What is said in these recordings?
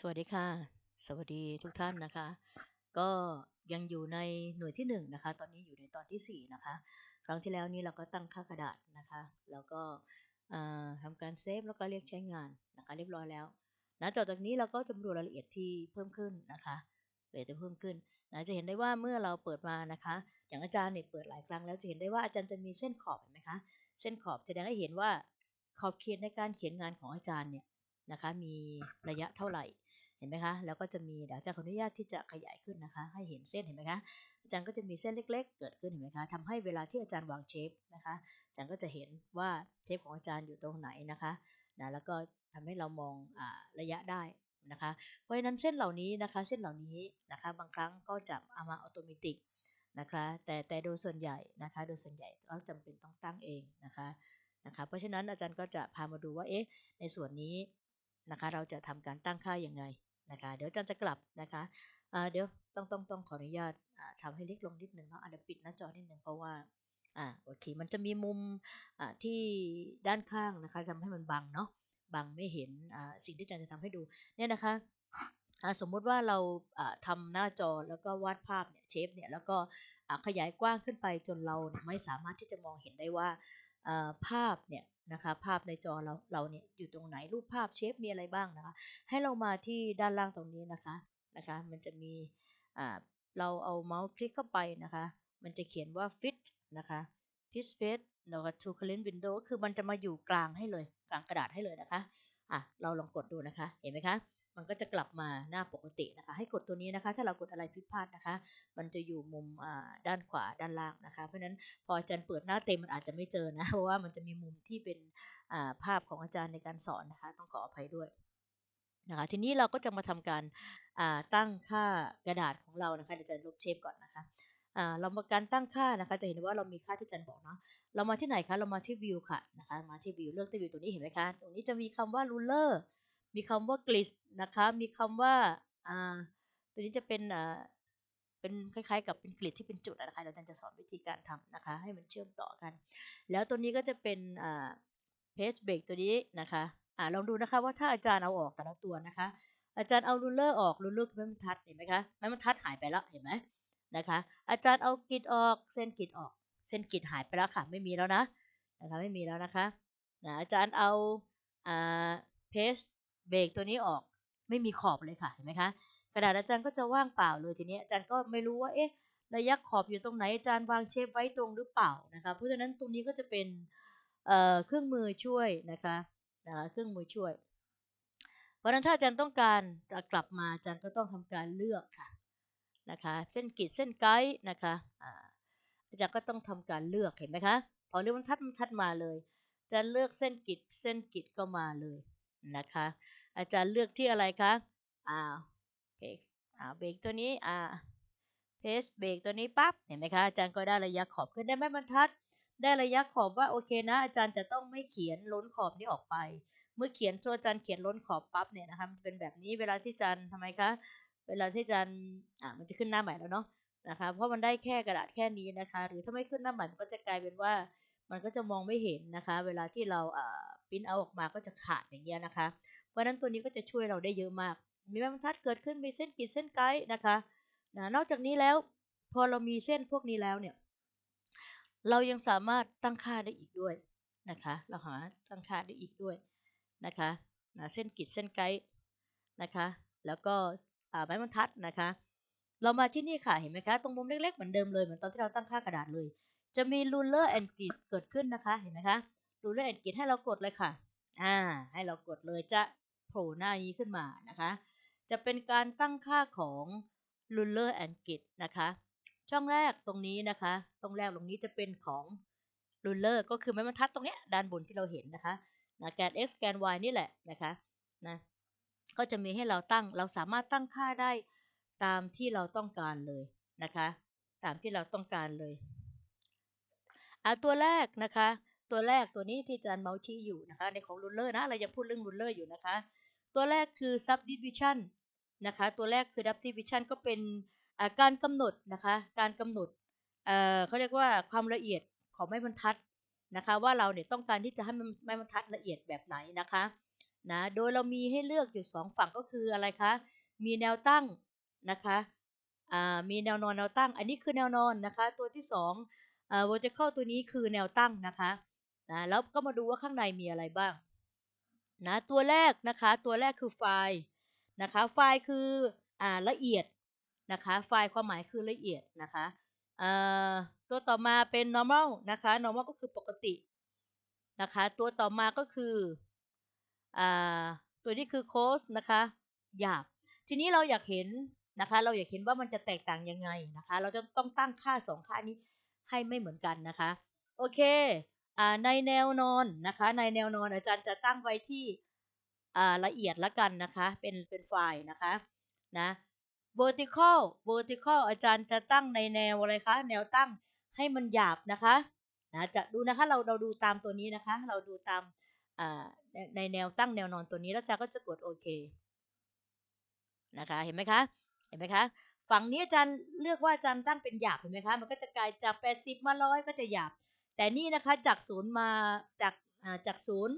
สวัสดีค่ะ สวัสดีทุกท่านนะคะ ก็ยังอยู่ในหน่วยที่1นงนะคะ ตอนนี้อยู่ในตอนที่ 4 นะคะ ครั้งที่แล้วนี้เราก็ตั้งค่ากระดาษนะคะ แล้วก็ทำการเซฟแล้วก็เรียกใช้งานนะคะ เรียบร้อยแล้วนะจากนี้เราก็จะมาดูรายละเอียดที่เพิ่มขึ้นนะคะเลยจะเพิ่มขึ้นนะจะเห็นได้ว่าเมื่อเราเปิดมานะคะ อย่างอาจารย์เนี่ยเปิดหลายครั้งแล้วจะเห็นได้ว่าอาจารย์จะมีเส้นขอบเห็นไหมคะ เส้นขอบแสดงให้เห็นว่าขอบเขตในการเขียนงานของอาจารย์เนี่ยนะคะมีระยะเท่าไหร่ เห็นไหมคะ แล้วก็จะมีเดี๋ยวอาจารย์ขออนุญาตที่จะขยายขึ้นนะคะ ให้เห็นเส้นเห็นไหมคะ อาจารย์ก็จะมีเส้นเล็ก ๆ เกิดขึ้นเห็นไหมคะทำให้เวลาที่อาจารย์วางเชฟนะคะ อาจารย์ก็จะเห็นว่าเชฟของอาจารย์อยู่ตรงไหนนะคะนะแล้วก็ทำให้เรามองอระยะได้นะคะ เพราะฉะนั้นเส้นเหล่านี้นะคะ เส้นเหล่านี้นะคะ บางครั้งก็จะเอามาอัตโนมัตินะคะ แต่แต่โดยส่วนใหญ่นะคะ โดยส่วนใหญ่ก็จำเป็นต้องตั้งเองนะคะนะคะ เพราะฉะนั้นอาจารย์ก็จะพามาดูว่าเอ๊ะในส่วนนี้นะคะ เราจะทำการตั้งค่าอย่างไง นะคะเดี๋ยวจารย์จะกลับนะคะเดี๋ยวต้องต้องต้องขออนุญาตทำให้เล็กลงนิดนึงเนาะอาจจะปิดหน้าจอนิดนึงเพราะว่าอ่าโอเคมันจะมีมุมที่ด้านข้างนะคะทำให้มันบังเนาะบังไม่เห็นสิ่งที่จารย์จะทำให้ดูเนี่ยนะคะสมมุติว่าเราทำหน้าจอแล้วก็วาดภาพเนี่ยเชฟเนี่ยแล้วก็ขยายกว้างขึ้นไปจนเราไม่สามารถที่จะมองเห็นได้ว่า ภาพเนี่ยนะคะภาพในจอเราเราเนี่ยอยู่ตรงไหนรูปภาพเชฟมีอะไรบ้างนะคะ ให้เรามาที่ด้านล่างตรงนี้นะคะนะคะมันจะมีเราเอาเมาส์คลิกเข้าไปนะคะ มันจะเขียนว่า fit นะคะ fit space แล้วก็ to current window คือมันจะมาอยู่กลางให้เลย กลางกระดาษให้เลยนะคะอะเราลองกดดูนะคะเห็นไหมคะ มันก็จะกลับมาหน้าปกตินะคะ ให้กดตัวนี้นะคะ ถ้าเรากดอะไรผิดพลาดนะคะ มันจะอยู่มุมด้านขวาด้านล่างนะคะ เพราะฉะนั้นพออาจารย์เปิดหน้าเต็มมันอาจจะไม่เจอนะ เพราะว่ามันจะมีมุมที่เป็นภาพของอาจารย์ในการสอนนะคะ ต้องขออภัยด้วยนะคะ ทีนี้เราก็จะมาทำการตั้งค่ากระดาษของเรานะคะเดี๋ยวจะลบเชฟก่อนนะคะเรามาการตั้งค่านะคะ จะเห็นว่าเรามีค่าที่จันบอกเนาะ เรามาที่ไหนคะ เรามาที่วิวค่ะนะคะ มาที่วิวเลือกที่วิวตัวนี้เห็นไหมคะ ตรงนี้จะมีคำว่า ruler มีคำว่ากลิส นะคะ มีคำว่าอ่าตัวนี้จะเป็นอ่าเป็นคล้ายๆ กับเป็นกลิดที่เป็นจุดนะคะเดี๋ยวอาจารย์จะสอนวิธีการทำนะคะ ให้มันเชื่อมต่อกัน แล้วตัวนี้ก็จะเป็นอ่าเพจเบรกตัวนี้นะคะอ่าลองดูนะคะว่าถ้าอาจารย์เอาออกแต่ละตัวนะคะ อาจารย์เอารูเลอร์ออกรูเลอร์คือไม้บรรทัดเห็นไหมคะไม้บรรทัดหายไปแล้วเห็นไหมนะคะ อาจารย์เอากริดออกเส้นกริดออก เส้นกริดหายไปแล้วค่ะไม่มีแล้วนะนะคะไม่มีแล้วนะคะนะอาจารย์เอาอ่าเพจเบรกตัวนี้ออก ไม่มีขอบเลยค่ะเห็นไหมคะกระดาษอาจารย์ก็จะว่างเปล่าเลยทีนี้อาจารย์ก็ไม่รู้ว่าเอ๊ะระยะขอบอยู่ตรงไหนอาจารย์วางเชฟไว้ตรงหรือเปล่านะคะเพราะฉะนั้นตรงนี้ก็จะเป็นเครื่องมือช่วยนะคะนะเครื่องมือช่วย เพราะฉะนั้นถ้าอาจารย์ต้องการจะกลับมาอาจารย์ก็ต้องทำการเลือกค่ะนะคะเส้นกีดเส้นไกด์นะคะอาจารย์ก็ต้องทำการเลือกเห็นไหมคะพอเลือกมันทัดมันทัดมาเลย จะเลือกเส้นกีดเส้นกีดก็มาเลยนะคะ อาจารย์เลือกที่อะไรคะอ่าเพจอ่าเบรกตัวนี้อ่าเพจเบรกตัวนี้ปั๊บเห็นไหมคะอาจารย์ก็ได้ระยะขอบขึ้นได้ไหมบรรทัด ได้ระยะขอบว่าโอเคนะ อาจารย์จะต้องไม่เขียนล้นขอบนี้ออกไป เมื่อเขียนตัวอาจารย์เขียนล้นขอบปั๊บเนี่ยนะคะมันจะเป็นแบบนี้เวลาที่อาจารย์ทำไมคะเวลาที่อาจารย์อ่ามันจะขึ้นหน้าใหม่แล้วเนาะนะคะเพราะมันได้แค่กระดาษแค่นี้นะคะ หรือถ้าไม่ขึ้นหน้าใหม่มันก็จะกลายเป็นว่ามันก็จะมองไม่เห็นนะคะ เวลาที่เราปิ้นเอาออกมาก็จะขาดอย่างเงี้ยนะคะ ราะนั้นตัวนี้ก็จะช่วยเราได้เยอะมาก มีแม่บรรทัดเกิดขึ้นมีเส้นกีดเส้นไกด์นะคะนะนอกจากนี้แล้วพอเรามีเส้นพวกนี้แล้วเนี่ย เรายังสามารถตั้งค่าได้อีกด้วยนะคะ เราหาตั้งค่าได้อีกด้วยนะคะนะเส้นกีดเส้นไกด์นะคะ แล้วก็ไม้บรรทัดนะคะ เรามาที่นี่ค่ะเห็นไหมคะ ตรงมุมเล็กๆเหมือนเดิมเลยเหมือนตอนที่เราตั้งค่ากระดาษเลย จะมี ruler and grid เกิดขึ้นนะคะเห็นไหมคะ ruler and grid ให้เรากดเลยค่ะอ่าให้เรากดเลยจะ โผล่หน้านี้ขึ้นมานะคะ จะเป็นการตั้งค่าของ ruler and grid นะคะ ช่องแรกตรงนี้นะคะ ตรงแรกตรงนี้จะเป็นของ ruler ก็คือไม้บรรทัดตรงนี้ด้านบนที่เราเห็นนะคะนะแกน x แกน y นี่แหละนะคะนะก็จะมีให้เราตั้งเราสามารถตั้งค่าได้ตามที่เราต้องการเลยนะคะ ตามที่เราต้องการเลยอ่ตัวแรกนะคะ ตัวแรกตัวนี้ที่อาจารย์เมาชี้อยู่นะคะ ในของรูลเลอร์นะเรายังพูดเรื่องรูลเลอร์อยู่นะคะ ตัวแรกคือ subdivision นะคะ ตัวแรกคือ subdivision ก็เป็นการกำหนดนะคะ การกำหนดเขาเรียกว่าความละเอียดของไม้บรรทัดนะคะ ว่าเราเนี่ยต้องการที่จะให้ไม้บรรทัดละเอียดแบบไหนนะคะนะโดยเรามีให้เลือกอยู่สองฝั่งก็คืออะไรคะ มีแนวตั้งนะคะมีแนวนอนแนวตั้ง อันนี้คือแนวนอนนะคะ ตัวที่สอง vertical ตัวนี้คือแนวตั้งนะคะนะแล้วก็มาดูว่าข้างในมีอะไรบ้าง นะตัวแรกนะคะตัวแรกคือไฟล์นะคะไฟล์คืออ่าละเอียดนะคะไฟล์ความหมายคือละเอียดนะคะอ่าตัวต่อมาเป็น normal นะคะ normal ก็คือปกตินะคะตัวต่อมาก็คืออ่าตัวนี้คือ close นะคะหยาบทีนี้เราอยากเห็นนะคะเราอยากเห็นว่ามันจะแตกต่างยังไงนะคะ เราจะต้องตั้งค่าสองค่านี้ให้ไม่เหมือนกันนะคะ โอเค ในแนวนอนนะคะ ในแนวนอนอาจารย์จะตั้งไว้ที่ละเอียดละกันนะคะ เป็นเป็นไฟล์นะคะนะ vertical vertical อาจารย์จะตั้งในแนวอะไรคะ แนวตั้งให้มันหยาบนะคะนะจะดูนะคะเราเราดูตามตัวนี้นะคะ เราดูตามในแนวตั้งแนวนอนตัวนี้แล้วอาจารย์ก็จะกดโอเคนะคะเห็นไหมคะเห็นไหมคะฝั่งนี้อาจารย์เลือกว่าอาจารย์ตั้งเป็นหยาบเห็นไหมคะมันก็จะกลายจาก 80 มาร้อยก็จะหยาบ แต่นี่นะคะจากศูนย์มาจากจากศูนย์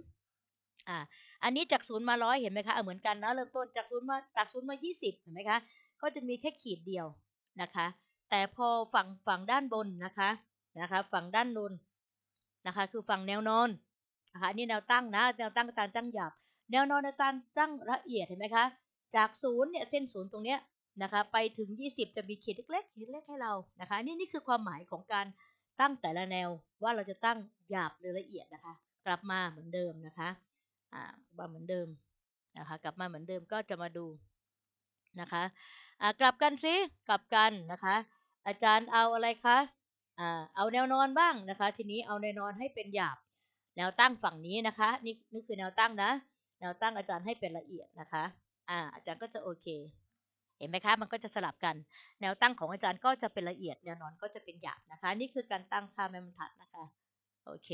อ่าอันนี้จากศูนย์มาร้อยเห็นไหมคะเหมือนกันนะเริ่มต้นจากศูนย์มาจากศูนย์มา20เห็นไหมคะก็จะมีแค่ขีดเดียวนะคะ แต่พอฝั่งฝั่งด้านบนนะคะนะคะฝั่งด้านบนนะคะ คือฝั่งแนวนอนนะคะนี่แนวตั้งนะแนวตั้งการตั้งหยาบแนวนอนในการตั้งละเอียดเห็นไหมคะจากศูนย์เนี่ยเส้นศูนย์ตรงเนี้ยนะคะไปถึง 20 จะมีขีดเล็กๆขีดเล็กให้เรานะคะนี่นี่คือความหมายของการ ตั้งแต่ละแนวว่าเราจะตั้งหยาบหรือละเอียดนะคะ กลับมาเหมือนเดิมนะคะอ่ามาเหมือนเดิมนะคะ กลับมาเหมือนเดิมก็จะมาดูนะคะอ่ากลับกันซิกลับกันนะคะ อาจารย์เอาอะไรคะอ่าเอาแนวนอนบ้างนะคะ ทีนี้เอาแนวนอนให้เป็นหยาบ แนวตั้งฝั่งนี้นะคะนี่นี่คือแนวตั้งนะ แนวตั้งอาจารย์ให้เป็นละเอียดนะคะอ่าอาจารย์ก็จะโอเค เห็นไหมคะ มันก็จะสลับกัน แนวตั้งของอาจารย์ก็จะเป็นละเอียด แนวนอนก็จะเป็นหยาบนะคะ นี่คือการตั้งค่าแม่บรรทัดนะคะ โอเค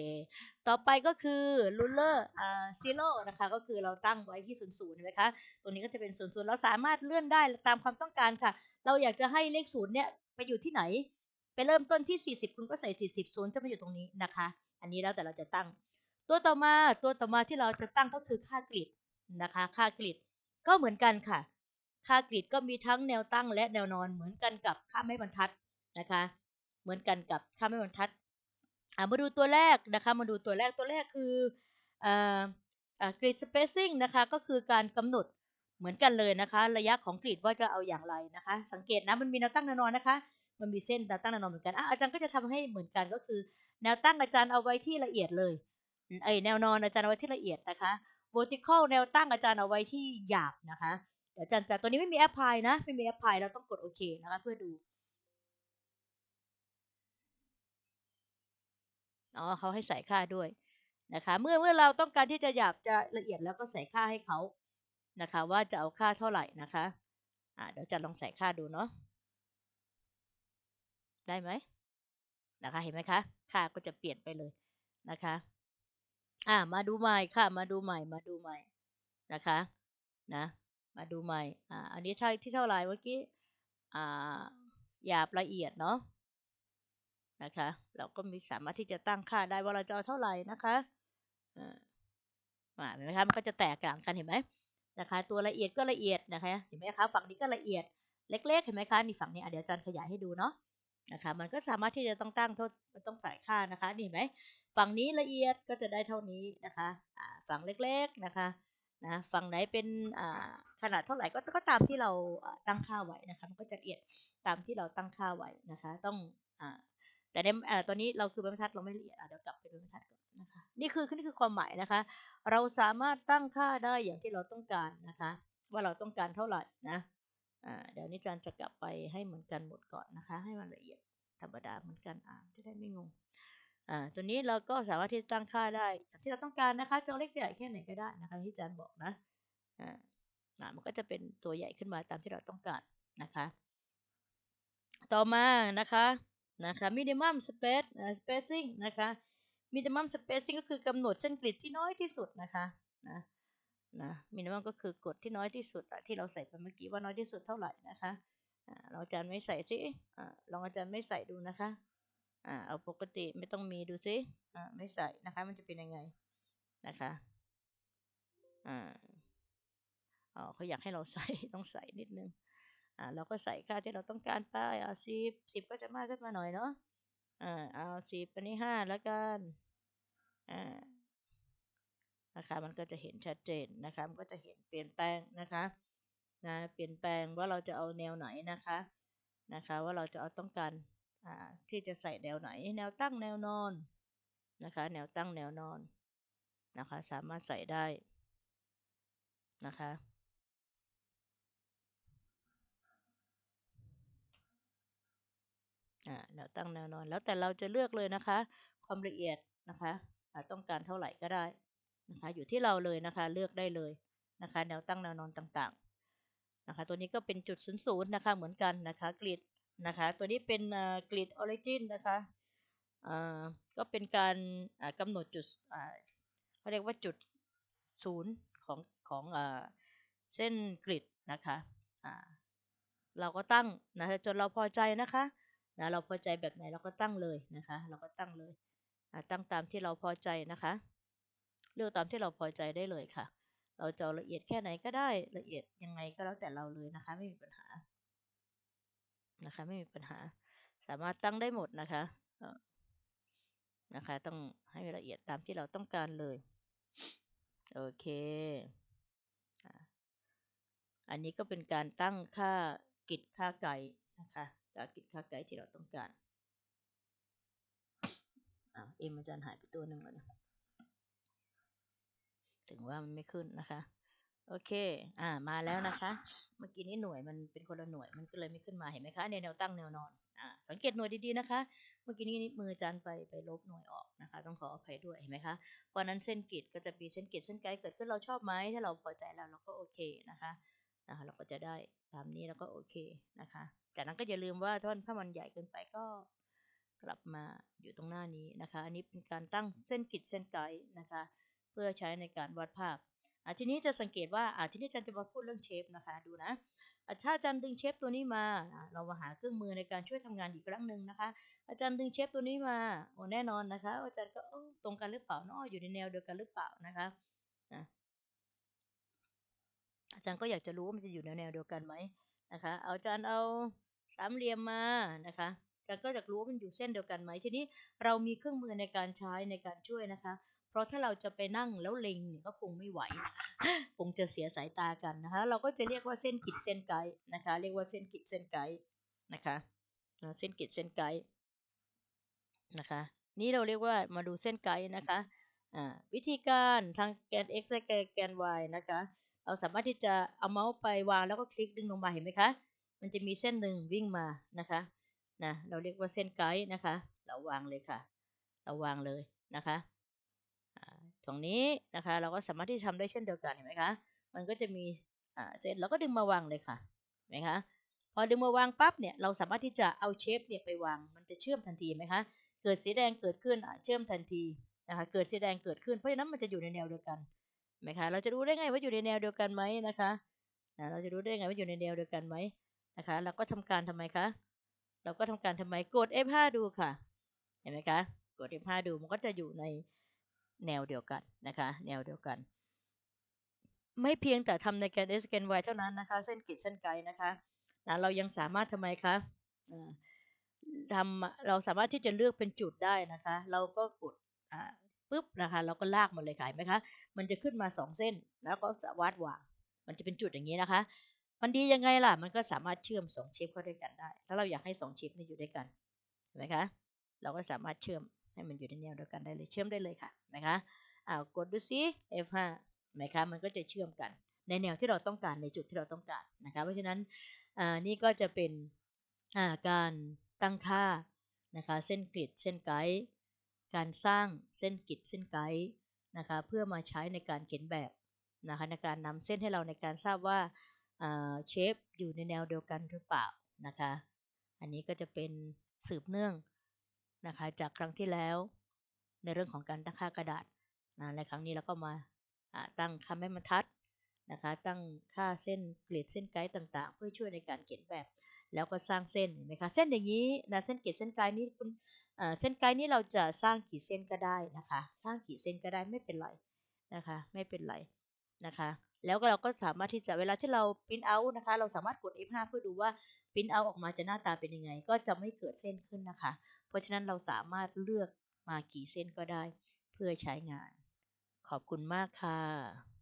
ต่อไปก็คือ ruler อ่า zero นะคะ ก็คือเราตั้งไว้ที่ศูนย์ศูนย์เห็นไหมคะตรงนี้ก็จะเป็นศูนย์ศูนย์เราสามารถเลื่อนได้ตามความต้องการค่ะ เราอยากจะให้เลขศูนย์เนี่ยไปอยู่ที่ไหน ไปเริ่มต้นที่ 40 คุณก็ใส่ 40ศูนย์จะมาอยู่ตรงนี้นะคะ อันนี้แล้วแต่เราจะตั้ง ตัวต่อมา ตัวต่อมาที่เราจะตั้งก็คือค่ากริดนะคะ ค่ากริดก็เหมือนกันค่ะ ค่ากริดก็มีทั้งแนวตั้งและแนวนอนเหมือนกันกับค่าไม้บรรทัดนะคะ เหมือนกันกับค่าไม้บรรทัดมาดูตัวแรกนะคะ มาดูตัวแรกตัวแรกคือกริดสเปซซิ่งนะคะก็คือการกำหนดเหมือนกันเลยนะคะ ระยะของกริดว่าจะเอาอย่างไรนะคะ สังเกตนะมันมีแนวตั้งแนวนอนนะคะ มันมีเส้นแนวตั้งแนวนอนเหมือนกันอาจารย์ก็จะทำให้เหมือนกันก็คือ แนวตั้งอาจารย์เอาไว้ที่ละเอียดเลยไอแนวนอนอาจารย์เอาไว้ที่ละเอียดนะคะ vertical แนวตั้งอาจารย์เอาไว้ที่หยาบนะคะ เดี๋ยวจารย์จะตัวนี้ไม่มีแอปพลายนะ ไม่มีแอปพลายเราต้องกดโอเคนะคะเพื่อดูอ๋อเขาให้ใส่ค่าด้วยนะคะ เมื่อเมื่อเราต้องการที่จะหยาบจะละเอียดแล้วก็ใส่ค่าให้เขานะคะ ว่าจะเอาค่าเท่าไหร่นะคะอ่าเดี๋ยวจะลองใส่ค่าดูเนาะได้ไหมนะคะเห็นไหมคะค่าก็จะเปลี่ยนไปเลยนะคะอ่ามาดูใหม่ค่ะมาดูใหม่มาดูใหม่นะคะนะ มาดูใหม่ อ่า อันนี้ท่าที่เท่าไหร่เมื่อกี้ อ่า หยาบละเอียดเนาะ นะคะ เราก็มีสามารถที่จะตั้งค่าได้ว่าเราจะเอาเท่าไหร่นะคะอ่าเห็นไหมคะ มันก็จะแตกต่างกันเห็นไหมนะคะ ตัวละเอียดก็ละเอียดนะคะ เห็นไหมคะ ฝั่งนี้ก็ละเอียด เล็ก ๆ เห็นไหมคะ นี่ฝั่งนี้เดี๋ยวอาจารย์ขยายให้ดูเนาะ นะคะ มันก็สามารถที่จะต้องตั้งเท่าต้องใส่ค่านะคะ นี่เห็นไหม ฝั่งนี้ละเอียดก็จะได้เท่านี้นะคะะฝั่งเล็ก ๆ นะคะ นะฝั่งไหนเป็นขนาดเท่าไหร่ก็ก็ตามที่เราตั้งค่าไว้นะคะมันก็จะละเอียดตามที่เราตั้งค่าไว้นะคะ ต้องอแต่ในตอนนี้เราคือบรรทัดเราไม่ละเอียดเดี๋ยวกลับไปดูบรรทัดก่อนนะคะนี่คือนี่คือความหมายนะคะ เราสามารถตั้งค่าได้อย่างที่เราต้องการนะคะ ว่าเราต้องการเท่าไหร่นะเดี๋ยวนิจารจะกลับไปให้เหมือนกันหมดก่อนนะคะ ให้มันละเอียดธรรมดาเหมือนกันอ่าจะได้ไม่งง อ่าตัวนี้เราก็สามารถที่จะตั้งค่าได้ที่เราต้องการนะคะจะเล็กใหญ่แค่ไหนก็ได้นะคะที่อาจารย์บอกนะอ่ามันก็จะเป็นตัวใหญ่ขึ้นมาตามที่เราต้องการนะคะ ต่อมานะคะนะคะ minimum space spacing นะคะ minimum spacing ก็คือกำหนดเส้นกริดที่น้อยที่สุดนะคะนะนะ minimum ก็คือกฎที่น้อยที่สุดที่เราใส่ไปเมื่อกี้ว่าน้อยที่สุดเท่าไหร่นะคะเราอาจารย์ไม่ใส่สิลองอาจารย์ไม่ใส่ดูนะคะ อ่าเอาปกติไม่ต้องมีดูซิอ่าไม่ใส่นะคะ มันจะเป็นยังไงนะคะอ่าอ๋อเขาอยากให้เราใส่ต้องใส่นิดนึงอ่าเราก็ใส่ค่าที่เราต้องการไปอ่าสิบสิบก็จะมากขึ้นมาหน่อยเนาะอ่าเอาสิบอันนี้ห้าแล้วกันอ่านะคะมันก็จะเห็นชัดเจนนะคะมันก็จะเห็นเปลี่ยนแปลงนะคะนะเปลี่ยนแปลงว่าเราจะเอาแนวไหนนะคะนะคะ ว่าเราจะเอาต้องการ ที่จะใส่แนวไหน แนวตั้งแนวนอนนะคะ แนวตั้งแนวนอนนะคะ สามารถใส่ได้นะคะ แนวตั้งแนวนอน แล้วแต่เราจะเลือกเลยนะคะ ความละเอียดนะคะต้องการเท่าไหร่ก็ได้นะคะ อยู่ที่เราเลยนะคะ เลือกได้เลยนะคะ แนวตั้งแนวนอนต่างๆ นะคะ ตัวนี้ก็เป็นจุดศูนย์นะคะ เหมือนกันนะคะกริด นะคะ ตัวนี้เป็นกริดออริจินนะคะก็เป็นการกำหนดจุดเขาเรียกว่าจุดศูนย์ของของอเส้นกริดนะคะเราก็ตั้งนะคะจนเราพอใจนะคะนะเราพอใจแบบไหนเราก็ตั้งเลยนะคะ เราก็ตั้งเลยตั้งตามที่เราพอใจนะคะ เลือกตามที่เราพอใจได้เลยค่ะ เราจะละเอียดแค่ไหนก็ได้ละเอียดยังไงก็แล้วแต่เราเลยนะคะ ไม่มีปัญหา นะคะ ไม่มีปัญหา สามารถตั้งได้หมดนะคะนะคะ ต้องให้ละเอียดตามที่เราต้องการเลย โอเคอันนี้ก็เป็นการตั้งค่ากิจค่าไก่นะคะค่ากิจค่าไก่ที่เราต้องการอ่าเอ็มอาจารย์หายไปตัวหนึ่งแล้วนะถึงว่ามันไม่ขึ้นนะคะ โอเค อ่า มาแล้วนะคะ เมื่อกี้นี้หน่วยมันเป็นคนละหน่วย มันก็เลยไม่ขึ้นมา เห็นไหมคะ ในแนวตั้งแนวนอน อ่า สังเกตหน่วยดีๆนะคะ เมื่อกี้นี้มือจารย์ไปไปลบหน่วยออกนะคะ ต้องขออภัยด้วย เห็นไหมคะ เพราะนั้นเส้นกิจก็จะมีเส้นกิจเส้นไกด์เกิดขึ้นเราชอบไหม ถ้าเราพอใจแล้วเราก็โอเคนะคะ นะคะ เราก็จะได้ตามนี้แล้วก็โอเคนะคะ จากนั้นก็อย่าลืมว่าถ้าถ้ามันใหญ่เกินไปก็กลับมาอยู่ตรงหน้านี้นะคะ อันนี้เป็นการตั้งเส้นกิจเส้นไกด์นะคะ เพื่อใช้ในการวัดภาพ ทีนี้จะสังเกตว่าทีนี้อาจารย์จะมาพูดเรื่องเชฟนะคะดูนะถ้าอาจารย์ดึงเชฟตัวนี้มา เรามาหาเครื่องมือในการช่วยทำงานอีกครั้งหนึ่งนะคะ อาจารย์ดึงเชฟตัวนี้มาโอ้แน่นอนนะคะ อาจารย์ก็ตรงกันหรือเปล่าเนาะอยู่ในแนวเดียวกันหรือเปล่านะคะนะอาจารย์ก็อยากจะรู้ว่ามันจะอยู่ในแนวเดียวกันไหมนะคะ เอาอาจารย์เอาสามเหลี่ยมมานะคะอาจารย์ก็อยากรู้ว่ามันอยู่เส้นเดียวกันไหมทีนี้เรามีเครื่องมือในการใช้ในการช่วยนะคะ เพราะถ้าเราจะไปนั่งแล้วเล็งเนี่ยก็คงไม่ไหว คงจะเสียสายตากันนะคะ เราก็จะเรียกว่าเส้นกิดเส้นไกด์นะคะ เรียกว่าเส้นกิดเส้นไกด์นะคะเส้นกิดเส้นไกด์นะคะ นี่เราเรียกว่ามาดูเส้นไกด์นะคะวิธีการทางแกน x และแกน y นะคะ เราสามารถที่จะเอาเมาส์ไปวางแล้วก็คลิกดึงลงมาเห็นไหมคะ มันจะมีเส้นหนึ่งวิ่งมานะคะนะเราเรียกว่าเส้นไกด์นะคะ เราวางเลยค่ะ เราวางเลยนะคะ ตรงนี้นะคะ เราก็สามารถที่ทำได้เช่นเดียวกันเห็นไหมคะ มันก็จะมีเส้นเราก็ดึงมาวางเลยค่ะเห็นไหมคะพอดึงมาวางปั๊บเนี่ยเราสามารถที่จะเอาเชฟเนี่ยไปวาง มันจะเชื่อมทันทีไหมคะ เกิดสีแดงเกิดขึ้นเชื่อมทันทีนะคะ เกิดสีแดงเกิดขึ้น เพราะฉะนั้นมันจะอยู่ในแนวเดียวกันไหมคะ เราจะรู้ได้ไงว่าอยู่ในแนวเดียวกันไหมนะคะนะเราจะรู้ได้ไงว่าอยู่ในแนวเดียวกันไหมนะคะ เราก็ทำการทำไมคะ เราก็ทำการทำไมกด F5 ดูค่ะ เห็นไหมคะ กด F5 ดูมันก็จะอยู่ใน แนวเดียวกันนะคะ แนวเดียวกัน ไม่เพียงแต่ทำในแกน S แกน Y เท่านั้นนะคะ เส้นกิดเส้นไกลนะคะนะเรายังสามารถทำไมคะทำเราสามารถที่จะเลือกเป็นจุดได้นะคะ เราก็กดปุ๊บนะคะ เราก็ลากมันเลยค่ะเห็นไหมคะ มันจะขึ้นมา 2 เส้นแล้วก็วาดวาง มันจะเป็นจุดอย่างนี้นะคะ มันดียังไงล่ะ มันก็สามารถเชื่อม2ชิปเข้าด้วยกันได้ ถ้าเราอยากให้2ชิปนี้อยู่ด้วยกันเห็นไหมคะ เราก็สามารถเชื่อม ให้มันอยู่ในแนวเดียวกันได้เลยเชื่อมได้เลยค่ะนะคะอ้าวกดดูซิ F5 ไหมคะมันก็จะเชื่อมกันในแนวที่เราต้องการในจุดที่เราต้องการนะคะเพราะฉะนั้นนี่ก็จะเป็นการตั้งค่านะคะเส้นกริดเส้นไกด์การสร้างเส้นกริดเส้นไกด์นะคะเพื่อมาใช้ในการเขียนแบบนะคะในการนำเส้นให้เราในการทราบว่าเชฟอยู่ในแนวเดียวกันหรือเปล่านะคะอันนี้ก็จะเป็นสืบเนื่อง นะคะจากครั้งที่แล้วในเรื่องของการตั้งค่ากระดาษนะในครั้งนี้เราก็มาตั้งค่าแม่บรรทัดนะคะตั้งค่าเส้นเกลียดเส้นไกด์ต่างๆ เพื่อช่วยในการเขียนแบบ แล้วก็สร้างเส้นเห็นไหมคะเส้นอย่างนี้นะเส้นเกลียดเส้นไกด์นี้คุณเส้นไกด์นี้เราจะสร้างกี่เส้นก็ได้นะคะสร้างกี่เส้นก็ได้ไม่เป็นไรนะคะไม่เป็นไรนะคะแล้วก็เราก็สามารถที่จะเวลาที่เรา print out นะคะ เราสามารถกด F5 เพื่อดูว่า print out ออกมาจะหน้าตาเป็นยังไง ก็จะไม่เกิดเส้นขึ้นนะคะ ราะฉะนั้นเราสามารถเลือกมากี่เส้นก็ได้เพื่อใช้งาน ขอบคุณมากค่ะ